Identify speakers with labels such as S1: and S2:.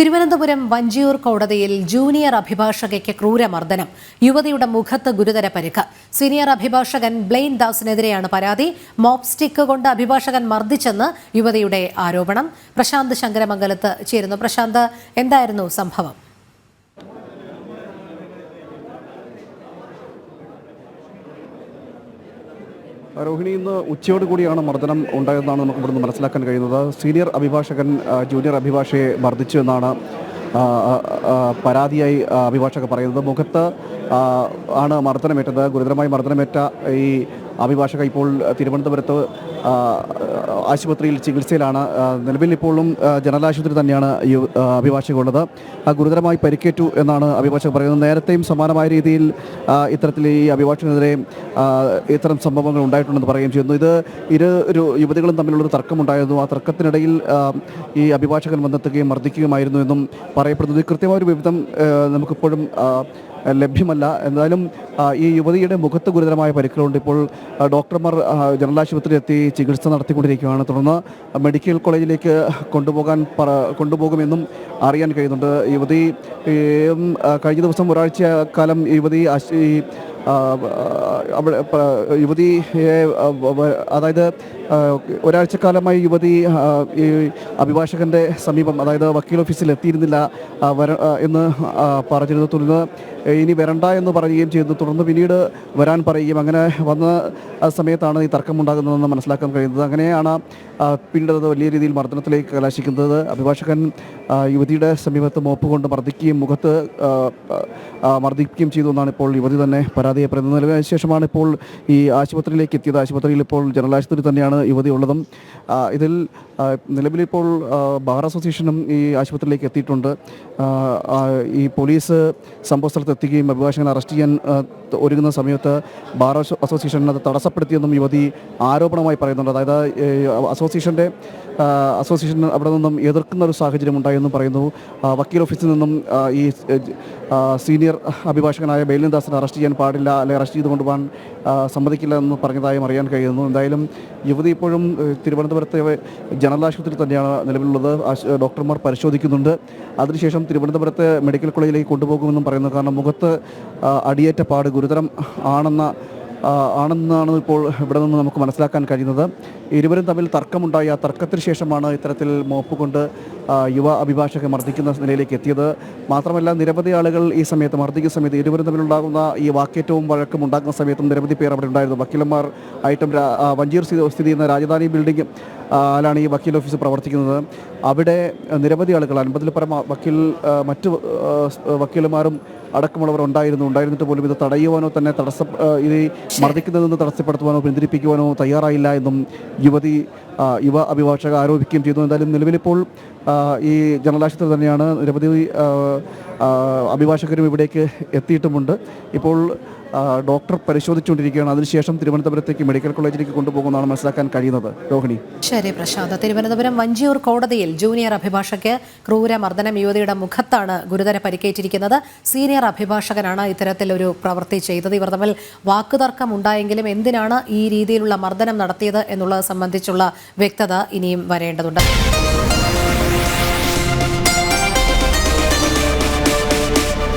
S1: തിരുവനന്തപുരം വഞ്ചിയൂർ കോടതിയിൽ ജൂനിയർ അഭിഭാഷകയ്ക്ക് ക്രൂരമർദ്ദനം. യുവതിയുടെ മുഖത്ത് ഗുരുതര പരിക്ക്. സീനിയർ അഭിഭാഷകൻ ബ്ലെയിൻ ദാസിനെതിരെയാണ് പരാതി. മോപ്സ്റ്റിക്ക് കൊണ്ട് അഭിഭാഷകൻ മർദ്ദിച്ചെന്ന് യുവതിയുടെ ആരോപണം. പ്രശാന്ത് ശങ്കരമംഗലത്ത് ചേരുന്നു. പ്രശാന്ത് എന്തായിരുന്നു സംഭവം?
S2: രോഹിണി ഇന്ന് ഉച്ചയോട് കൂടിയാണ് മർദ്ദനം ഉണ്ടായതെന്നാണ് നമുക്ക് ഇവിടുന്ന് മനസ്സിലാക്കാൻ കഴിയുന്നത്. സീനിയർ അഭിഭാഷകൻ ജൂനിയർ അഭിഭാഷകയെ മർദ്ദിച്ചു എന്നാണ് പരാതിയായി അഭിഭാഷകർ അഭിഭാഷക പറയുന്നത്. മുഖത്ത് ആണ് മർദ്ദനമേറ്റത്. ഗുരുതരമായി മർദ്ദനമേറ്റ ഈ അഭിഭാഷക ഇപ്പോൾ തിരുവനന്തപുരത്ത് ആശുപത്രിയിൽ ചികിത്സയിലാണ്. നിലവിൽ ഇപ്പോഴും ജനറൽ ആശുപത്രി തന്നെയാണ് ഈ ആ, അഭിഭാഷക ഉള്ളത്. ആ, ഗുരുതരമായി പരിക്കേറ്റു എന്നാണ് അഭിഭാഷകർ പറയുന്നത്. നേരത്തെയും സമാനമായ രീതിയിൽ ഇത്തരത്തിൽ ഈ അഭിഭാഷകനെതിരെ ഇത്തരം സംഭവങ്ങൾ ഉണ്ടായിട്ടുണ്ടെന്ന് പറയുകയും ചെയ്യുന്നു. ഇത് ഇരു ഒരു യുവതികളും തമ്മിലുള്ളൊരു തർക്കമുണ്ടായിരുന്നു. ആ തർക്കത്തിനിടയിൽ ഈ അഭിഭാഷകൻ വന്നെത്തുകയും മർദ്ദിക്കുകയുമായിരുന്നു എന്നും പറയപ്പെടുന്നത് കൃത്യമായൊരു കൃത്യമായ ഒരു വിധം നമുക്കിപ്പോഴും ലഭ്യമല്ല. എന്തായാലും ഈ യുവതിയുടെ മുഖത്ത് ഗുരുതരമായ പരിക്കുകളുണ്ട്. ഇപ്പോൾ ഡോക്ടർമാർ ജനറൽ ആശുപത്രിയിൽ എത്തി ചികിത്സ നടത്തിക്കൊണ്ടിരിക്കുകയാണ്. തുടർന്ന് മെഡിക്കൽ കോളേജിലേക്ക് കൊണ്ടുപോകാൻ പറ കൊണ്ടുപോകുമെന്നും അറിയാൻ കഴിയുന്നുണ്ട്. യുവതി കഴിഞ്ഞ ദിവസം ഒരാഴ്ച കാലം യുവതി അവിടെ യുവതിയെ അതായത് ഒരാഴ്ചക്കാലമായി യുവതി ഈ അഭിഭാഷകന്റെ സമീപം അതായത് വക്കീൽ ഓഫീസിൽ എത്തിയിരുന്നില്ല വര എന്ന് പറഞ്ഞിരുന്നു. തുടർന്ന് ഇനി വരണ്ട എന്ന് പറയുകയും ചെയ്തു. തുടർന്ന് പിന്നീട് വരാൻ പറയുകയും അങ്ങനെ വന്ന സമയത്താണ് ഈ തർക്കമുണ്ടാകുന്നതെന്ന് മനസ്സിലാക്കാൻ കഴിയുന്നത്. അങ്ങനെയാണ് പിന്നീട് അത് വലിയ രീതിയിൽ മർദ്ദനത്തിലേക്ക് കലാശിക്കുന്നത്. അഭിഭാഷകൻ യുവതിയുടെ സമീപത്ത് മോപ്പ് കൊണ്ട് മർദ്ദിക്കുകയും മുഖത്ത് മർദ്ദിക്കുകയും ചെയ്തു എന്നാണ് ഇപ്പോൾ യുവതി തന്നെ പരാതിയെ പറയുന്നത്. നിലവിൽ ശേഷമാണ് ഇപ്പോൾ ഈ ആശുപത്രിയിലേക്ക് എത്തിയത്. ആശുപത്രിയിൽ ഇപ്പോൾ ജനറൽ ആശുപത്രി തന്നെയാണ് യുവതി ഉള്ളതും. ഇതിൽ നിലവിലിപ്പോൾ ബാർ അസോസിയേഷനും ഈ ആശുപത്രിയിലേക്ക് എത്തിയിട്ടുണ്ട്. ഈ പോലീസ് സംഭവ സ്ഥലത്ത് എത്തുകയും അഭിഭാഷകനെ അറസ്റ്റ് ചെയ്യാൻ ഒരുങ്ങുന്ന സമയത്ത് ബാർ അസോ- അസോസിയേഷൻ അത് തടസ്സപ്പെടുത്തിയെന്നും യുവതി ആരോപണമായി പറയുന്നുണ്ട്. അതായത് അസോസിയേഷന്റെ അസോസിയേഷൻ അവിടെ നിന്നും എതിർക്കുന്ന ഒരു സാഹചര്യം ഉണ്ടായെന്നും പറയുന്നു. വക്കീൽ ഓഫീസിൽ നിന്നും ഈ സീനിയർ അഭിഭാഷകനായ ബെയിലിൻദാസിനെ അറസ്റ്റ് ചെയ്യാൻ പാടില്ല അല്ലെങ്കിൽ അറസ്റ്റ് ചെയ്ത് കൊണ്ടുപോകാൻ സമ്മതിക്കില്ല എന്ന് പറഞ്ഞതായും അറിയാൻ കഴിയുന്നു. എന്തായാലും യുവതി ഇപ്പോഴും തിരുവനന്തപുരത്തെ ജനറൽ ആശുപത്രിയിൽ തന്നെയാണ് നിലവിലുള്ളത്. ഡോക്ടർമാർ പരിശോധിക്കുന്നുണ്ട്. അതിനുശേഷം തിരുവനന്തപുരത്തെ മെഡിക്കൽ കോളേജിലേക്ക് കൊണ്ടുപോകുമെന്നും പറയുന്നു. കാരണം മുഖത്ത് അടിയേറ്റ പാട് ഗുരുതരം ആണെന്ന ആണെന്നാണ് ഇപ്പോൾ ഇവിടെ നിന്ന് നമുക്ക് മനസ്സിലാക്കാൻ കഴിയുന്നത്. ഇരുവരും തമ്മിൽ തർക്കമുണ്ടായി. ആ തർക്കത്തിന് ശേഷമാണ് ഇത്തരത്തിൽ മോപ്പ് കൊണ്ട് യുവ അഭിഭാഷകെ മർദ്ദിക്കുന്ന നിലയിലേക്ക് എത്തിയത്. മാത്രമല്ല നിരവധി ആളുകൾ ഈ സമയത്ത് മർദ്ദിക്കുന്ന സമയത്ത് ഇരുവരും തമ്മിലുണ്ടാകുന്ന ഈ വാക്കേറ്റവും വഴക്കും ഉണ്ടാക്കുന്ന സമയത്തും നിരവധി പേർ അവിടെ ഉണ്ടായിരുന്നു. വക്കീലന്മാർ ആയിട്ടും വഞ്ചീർ സ്ഥിതി ചെയ്യുന്ന രാജധാനി ബിൽഡിംഗ് ാണ് ഈ വക്കീൽ ഓഫീസ് പ്രവർത്തിക്കുന്നത്. അവിടെ നിരവധി ആളുകൾ അൻപതിൽ പരം വക്കീൽ മറ്റ് വക്കീലുമാരും അടക്കമുള്ളവർ ഉണ്ടായിരുന്നു. ഉണ്ടായിരുന്നിട്ട് പോലും ഇത് തടയുവാനോ തന്നെ തടസ്സ ഇത് മർദ്ദിക്കുന്നതിൽ നിന്ന് തടസ്സപ്പെടുത്തുവാനോ പിന്തിരിപ്പിക്കുവാനോ തയ്യാറായില്ല എന്നും യുവതി യുവ അഭിഭാഷക ആരോപിക്കുകയും ചെയ്തു. എന്തായാലും നിലവിലിപ്പോൾ ഈ ജനറൽ ആശുപത്രി തന്നെയാണ് നിരവധി അഭിഭാഷകരും ഇവിടേക്ക് എത്തിയിട്ടുമുണ്ട്. ഇപ്പോൾ ഡോക്ടർ പരിശോധിച്ചുകൊണ്ടിരിക്കുകയാണ്. അതിനുശേഷം തിരുവനന്തപുരത്തേക്ക് മെഡിക്കൽ കോളേജിലേക്ക് കൊണ്ടുപോകുന്നതാണ് മനസ്സിലാക്കാൻ കഴിയുന്നത്. രോഹിണി.
S1: ശരി പ്രശാന്ത്. തിരുവനന്തപുരം വഞ്ചിയൂർ കോടതിയിൽ ജൂനിയർ അഭിഭാഷകയ്ക്ക് ക്രൂരമർദ്ദനം യുവതിയുടെ മുഖത്താണ് ഗുരുതര പരിക്കേറ്റിരിക്കുന്നത്. സീനിയർ അഭിഭാഷകനാണ് ഇത്തരത്തിൽ ഒരു പ്രവൃത്തി ചെയ്തത്. ഇവർ തമ്മിൽ വാക്കുതർക്കം ഉണ്ടായെങ്കിലും എന്തിനാണ് ഈ രീതിയിലുള്ള മർദ്ദനം നടത്തിയത് എന്നുള്ളത് സംബന്ധിച്ചുള്ള വ്യക്തത ഇനിയും വരേണ്ടതുണ്ട്.